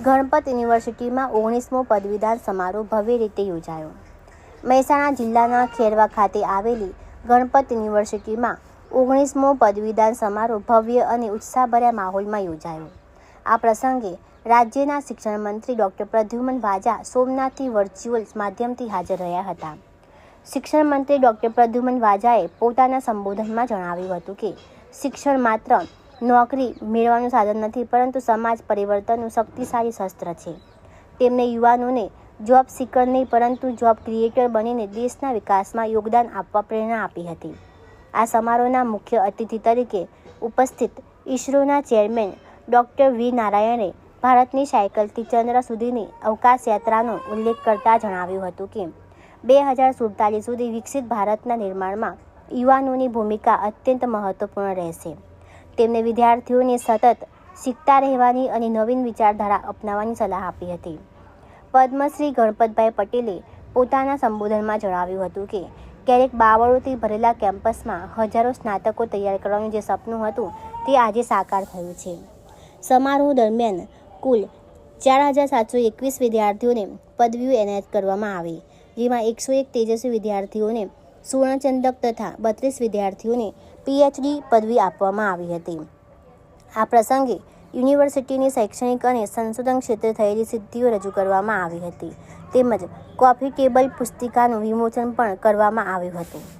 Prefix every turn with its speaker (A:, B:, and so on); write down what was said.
A: ગણપત યુનિવર્સિટીમાં ઓગણીસમો પદવીદાન સમારોહ ભવ્ય રીતે યોજાયો. મહેસાણા જિલ્લાના ખેરવા ખાતે આવેલી ગણપત યુનિવર્સિટીમાં ઓગણીસમો પદવીદાન સમારોહ ભવ્ય અને ઉત્સાહભર્યા માહોલમાં યોજાયો. આ પ્રસંગે રાજ્યના શિક્ષણ મંત્રી ડૉક્ટર પ્રદ્યુમન વાજા સોમનાથથી વર્ચ્યુઅલ માધ્યમથી હાજર રહ્યા હતા. શિક્ષણ મંત્રી ડૉક્ટર પ્રદ્યુમન વાજાએ પોતાના સંબોધનમાં જણાવ્યું હતું કે શિક્ષણ માત્ર નોકરી મેળવવાનું સાધન નથી, પરંતુ સમાજ પરિવર્તનનું શક્તિશાળી શસ્ત્ર છે. તેમણે યુવાનોને જોબ સિકર નહીં, પરંતુ જોબ ક્રિએટર બનીને દેશના વિકાસમાં યોગદાન આપવા પ્રેરણા આપી હતી. આ સમારોહના મુખ્ય અતિથિ તરીકે ઉપસ્થિત ઇસરોના ચેરમેન ડૉક્ટર વી નારાયણે ભારતની સાયકલથી ચંદ્ર સુધીની અવકાશ યાત્રાનો ઉલ્લેખ કરતા જણાવ્યું હતું કે, બે હજાર સુડતાલીસ સુધી વિકસિત ભારતના નિર્માણમાં યુવાનોની ભૂમિકા અત્યંત મહત્વપૂર્ણ રહેશે. તેમણે વિદ્યાર્થીઓને સતત શીખતા રહેવાની અને નવીન વિચારધારા અપનાવવાની સલાહ આપી હતી. પદ્મશ્રી ગણપતભાઈ પટેલે પોતાના સંબોધનમાં જણાવ્યું હતું કે, ક્યારેક બાવળોથી ભરેલા કેમ્પસમાં હજારો સ્નાતકો તૈયાર કરવાનું જે સપનું હતું, તે આજે સાકાર થયું છે. સમારોહ દરમિયાન કુલ ચાર હજાર સાતસો એકવીસ વિદ્યાર્થીઓને પદવીઓ એનાયત કરવામાં આવી, જેમાં એકસો એક તેજસ્વી વિદ્યાર્થીઓને સુવર્ણચંદ્રક તથા બત્રીસ વિદ્યાર્થીઓને પીએચડી પદવી આપવામાં આવી હતી. આ પ્રસંગે યુનિવર્સિટીની શૈક્ષણિક અને સંશોધન ક્ષેત્રે થયેલી સિદ્ધિઓ રજૂ કરવામાં આવી હતી. તેમજ કોફી ટેબલ પુસ્તિકાનું વિમોચન પણ કરવામાં આવ્યું હતું.